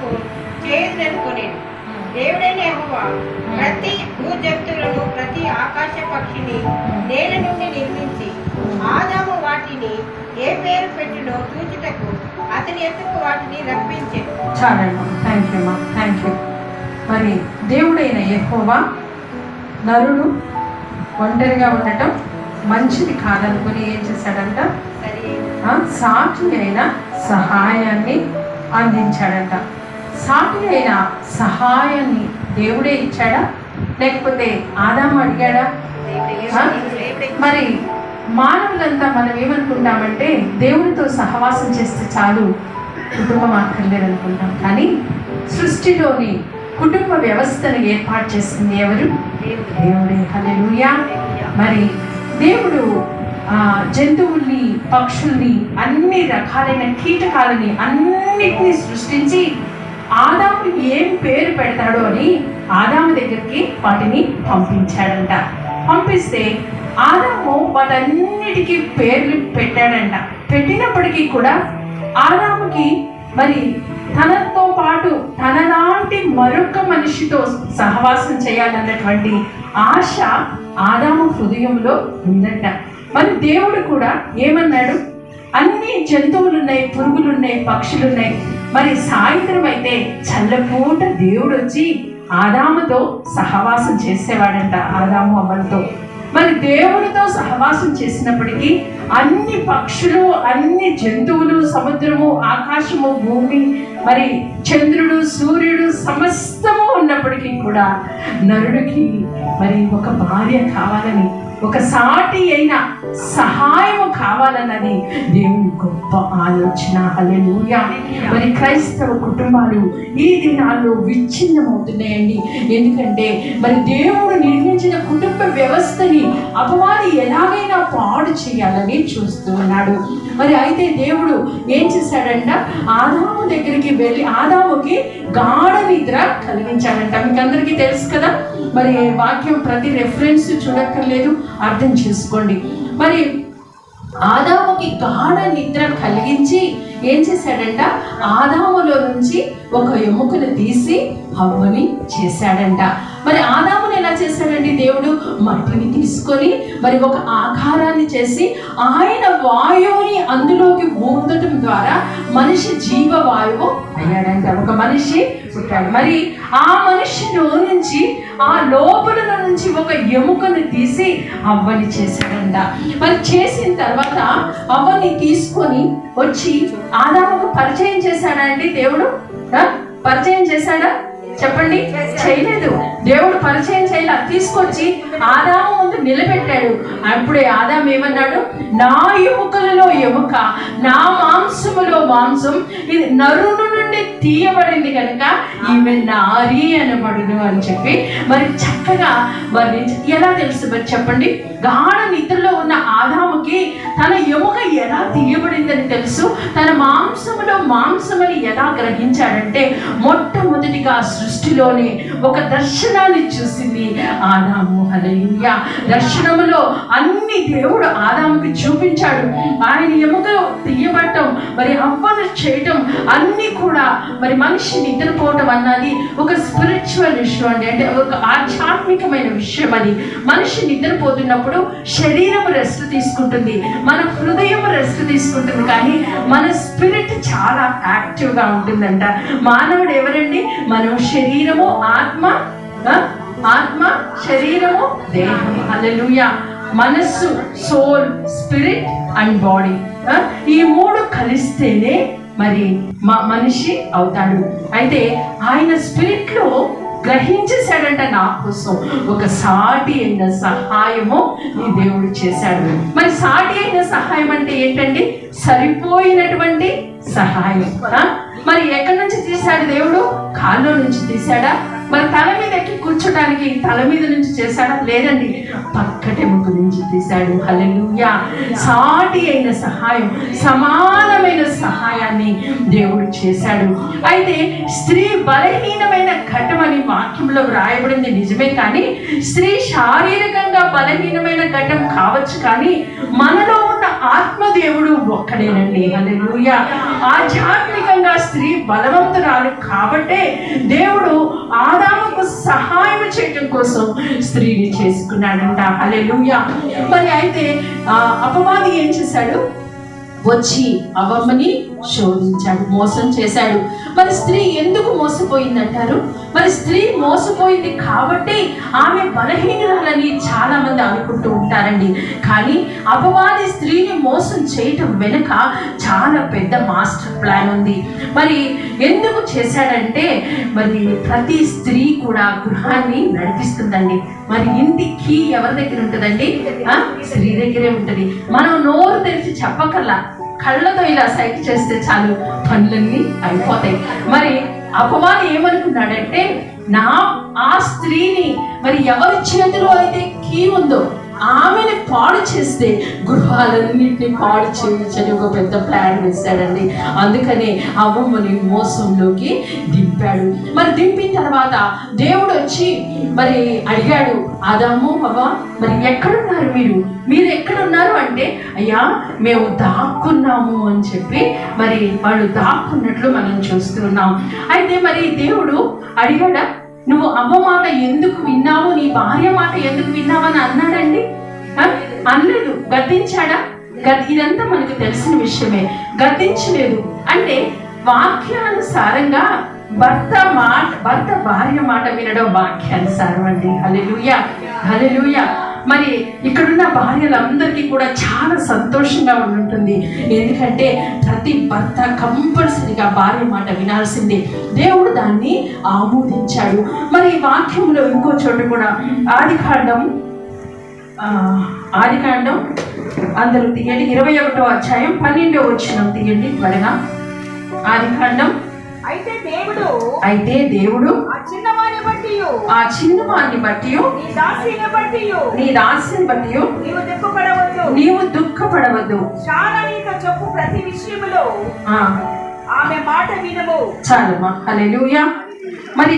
కొరకు చేయదనుకునేది దేవుడైన యెహోవా ప్రతి భూ జంతువులను ప్రతి ఆకాశ పక్షిని నేల నుండి నిర్మించి ఆదాము వాటిని ఏ పేరు పెట్టినో చూచుటకు అతని ఎత్తుకు వాటిని రప్పించాడు చాలండి థ్యాంక్ యూ అమ్మా థ్యాంక్ యూ మరి దేవుడైన యెహోవా నరుడు ఒంటరిగా ఉండటం మంచిది కాదనుకుని ఏం చేశాడంట? సరే. ఆ, సాటి అయిన సహాయాన్ని అందించాడంట. సాటి అయిన సహాయాన్ని దేవుడే ఇచ్చాడా? లేకపోతే ఆదాము అడిగాడా? మరి మానవులంతా మనం ఏమనుకుంటామంటే దేవునితో సహవాసం చేస్తే చాలు. కుటుంబం అక్కర్లేదు అనుకుంటాం కానీ సృష్టిలోని కుటుంబ వ్యవస్థను ఏర్పాటు చేసింది ఎవరు? దేవుడే. హల్లెలూయా. మరి దేవుడు జంతువుల్ని పక్షుల్ని అన్ని రకాలైన కీటకాలని అన్నిటినీ సృష్టించి ఆదాము ఏం పేరు పెడతాడో అని ఆదాము దగ్గరికి వాటిని పంపించాడంట. పంపిస్తే ఆదాము వాటన్నిటికీ పేర్లు పెట్టాడంట. పెట్టినప్పటికీ కూడా ఆదాముకి మరి తనతో పాటు తనలాంటి మరొక మనిషితో సహవాసం చేయాలన్నటువంటి ఆశ ఆదాము హృదయంలో ఉందంట. మరి దేవుడు కూడా ఏమన్నాడు? అన్ని జంతువులున్నాయి పురుగులున్నాయి పక్షులున్నాయి. మరి సాయంత్రం అయితే చల్లపూట దేవుడు వచ్చి ఆదాముతో సహవాసం చేసేవాడంట ఆదాము అమ్మలతో. మరి దేవుడితో సహవాసం చేసినప్పటికీ అన్ని పక్షులు అన్ని జంతువులు సముద్రము ఆకాశము భూమి మరి చంద్రుడు సూర్యుడు సమస్తము ఉన్నప్పటికీ కూడా నరుడికి మరి ఒక భార్య కావాలని ఒక సాటి అయిన సహాయము కావాలన్నది దేవుని గొప్ప ఆలోచన. హల్లెలూయా. మరి క్రైస్తవ కుటుంబాలు ఈ దినాల్లో విచ్ఛిన్నమవుతున్నాయండి. ఎందుకంటే మరి దేవుడు నిర్మించిన కుటుంబ వ్యవస్థని అపవాది ఎలాగైనా పాడు చేయాలని చూస్తూ ఉన్నాడు. మరి అయితే దేవుడు ఏం చేశాడంట? ఆదాము దగ్గరికి వెళ్ళి ఆదాముకి గాఢ నిద్ర కలిగించాడంట. మీకు అందరికీ తెలుసు కదా? మరి వాక్యం ప్రతి రెఫరెన్స్ చూడక్కర్లేదు. అర్థం చేసుకోండి. మరి ఆదాముకి గాఢ నిద్ర కలిగించి ఏం చేశాడంట? ఆదాములో నుంచి ఒక ఎముకను తీసి హవ్వని చేశాడంట. మరి ఆదాముని ఎలా చేశాడండి దేవుడు? మట్టిని తీసుకొని మరి ఒక ఆకారాన్ని చేసి ఆయన వాయువుని అందులోకి ఊందటం ద్వారా మనిషి జీవ వాయువు అయ్యాడంట. ఒక మనిషి పుట్టాడు. మరి ఆ మనిషిలో నుంచి ఆ లోపల నుంచి ఒక ఎముకను తీసి అవ్వని చేశాడంట. మరి చేసిన తర్వాత అవ్వని తీసుకొని వచ్చి ఆదాముకు పరిచయం చేశాడా అండి దేవుడు? పరిచయం చేశాడా? చెప్పండి? చేయలేదు. దేవుడు పరిచయం చేయాల. తీసుకొచ్చి ఆదాము ముందు నిలబెట్టాడు. అప్పుడే ఆదాం ఏమన్నాడు? నా ఎముకలలో ఎముక నా మాంసములో మాంసం ఇది నరును నుండి తీయబడింది కనుక ఈమె నారి అనబడును అని చెప్పి మరి చక్కగా వర్ణించి ఎలా తెలుసు మరి చెప్పండి? గాఢ నిద్రలో ఉన్న ఆ తన ఎముక ఎలా తీయబడిందని తెలుసు? తన మాంసములో మాంసమని ఎలా గ్రహించాడంటే మొట్టమొదటిగా సృష్టిలోనే ఒక దర్శనాన్ని చూసింది ఆదాము. హలయ్య దర్శనములో అన్ని దేవుడు ఆదాముకి చూపించాడు. ఆయన ఎముక తీయబట్టం మరి అవ్వను చేయటం అన్ని కూడా మరి మనిషి నిద్రపోవటం అన్నది ఒక స్పిరిచువల్ విషయం అండి. అంటే ఒక ఆధ్యాత్మికమైన విషయం అది. మనిషి నిద్రపోతున్నప్పుడు శరీరం రెస్ట్ తీసుకుంటుంది. మన హృదయం రెస్ట్ తీసుకుంటుంది. కానీ మన స్పిరిట్ చాలా యాక్టివ్గా ఉంటుందంట. మానవుడు ఎవరండి? మనం శరీరము ఆత్మ ఆత్మ శరీరము దేహము. అల్లెలుయా మనస్సు సోల్ స్పిరిట్ అండ్ బాడీ ఈ మూడు కలిస్తేనే మరి మా మనిషి అవుతాడు. అయితే ఆయన స్పిరిట్లో గ్రహించేశాడంట నా కోసం. ఒక సాటి అయిన సహాయము ఈ దేవుడు చేశాడు. మరి సాటి అయిన సహాయం అంటే ఏంటండి? సరిపోయినటువంటి సహాయం. మరి ఎక్కడి నుంచి తీశాడు దేవుడు? కాల్లో నుంచి తీశాడా? మన తల మీద ఎక్కి కూర్చోడానికి తల మీద నుంచి చేశాడా? లేదండి. పక్కటెముక నుంచి తీశాడు. హలెలుయా సాటి అయిన సహాయం సమానమైన సహాయాన్ని దేవుడు చేశాడు. అయితే స్త్రీ బలహీనమైన ఘటం అని వాక్యంలో వ్రాయబడింది నిజమే కానీ స్త్రీ శారీరకంగా బలహీనమైన ఘటం కావచ్చు కానీ మనలో ఉన్న ఆత్మదేవుడు ఒక్కడేనండి. హల్లెలూయా. ఆధ్యాత్మికంగా స్త్రీ బలవంతురాలు కాబట్టే దేవుడు ఆదాముకు సహాయం చేయడం కోసం స్త్రీని చేసుకున్నాడంట. హల్లెలూయా. మరి అయితే ఆ అపవాది ఏం చేశాడు? వచ్చి అవమ్మని శోధించాడు మోసం చేశాడు. మరి స్త్రీ ఎందుకు మోసపోయిందంటారు? మరి స్త్రీ మోసపోయింది కాబట్టి ఆమె బలహీనాలని చాలా మంది అనుకుంటూ ఉంటారండి. కానీ అపవాది స్త్రీని మోసం చేయటం వెనుక చాలా పెద్ద మాస్టర్ ప్లాన్ ఉంది. మరి ఎందుకు చేశాడంటే మరి ప్రతి స్త్రీ కూడా గృహాన్ని నడిపిస్తుందండి. మరి ఇంటి కీ ఎవరి దగ్గర ఉంటుందండి? స్త్రీ దగ్గరే ఉంటుంది. మనం నోరు తెరిచి చెప్పకల్లా కళ్ళతో ఇలా సైక్ చేస్తే చాలు పనులన్నీ అయిపోతాయి. మరి అపవాది ఏమనుకున్నాడంటే నా ఆ స్త్రీని మరి ఎవరి చేతిలో అయితే కీ ఉందో ఆమెని పాడు చేస్తే గృహాలన్నింటినీ పాడు చేయించని ఒక పెద్ద ప్లాన్ వేశాడండి. అందుకనే అవ్వమ్మని మోసంలోకి దింపాడు. మరి దింపిన తర్వాత దేవుడు వచ్చి మరి అడిగాడు అదాము బాబా మరి ఎక్కడున్నారు మీరు? మీరు ఎక్కడున్నారు అంటే అయ్యా మేము దాక్కున్నాము అని చెప్పి మరి వాళ్ళు దాక్కున్నట్లు మనం చూస్తున్నాం. అయితే మరి దేవుడు అడిగాడా నువ్వు అవ్వ మాట ఎందుకు విన్నావు? నీ భార్య మాట ఎందుకు విన్నావని అన్నాడండి? అనలేదు. గద్దించాడా? ఇదంతా మనకు తెలిసిన విషయమే. గద్దించలేదు. అంటే వాక్యానుసారంగా భర్త మాట భర్త భార్య మాట వినడం వాక్యానుసారం అండి. హలెలుయ హలెలుయ మరి ఇక్కడున్న భార్యలందరికీ కూడా చాలా సంతోషంగా ఉంటుంది ఎందుకంటే ప్రతి భర్త కంపల్సరిగా భార్య మాట వినాల్సిందే. దేవుడు దాన్ని ఆమోదించాడు. మరి ఈ వాక్యంలో ఇంకో చోట కూడా ఆదికాండం ఆ, ఆదికాండం అందరూ తీయండి. ఇరవై ఒకటో అధ్యాయం పన్నెండో వచ్చిన తీయండి త్వరగా. ఆదికాండం అయితే దేవుడు అయితే దేవుడు బట్టి ఆ చిన్నవాన్ని బట్టి నీ దాసిని బట్టి నీ దాసిని బట్టి నీవు దుఃఖపడవద్దు. నీవు దుఃఖపడవద్దు. చాలా నీతో చెప్పు ప్రతి విషయములో. ఆ, ఆమె మాట వినము. చాలమ్మా హల్లెలూయా. మరి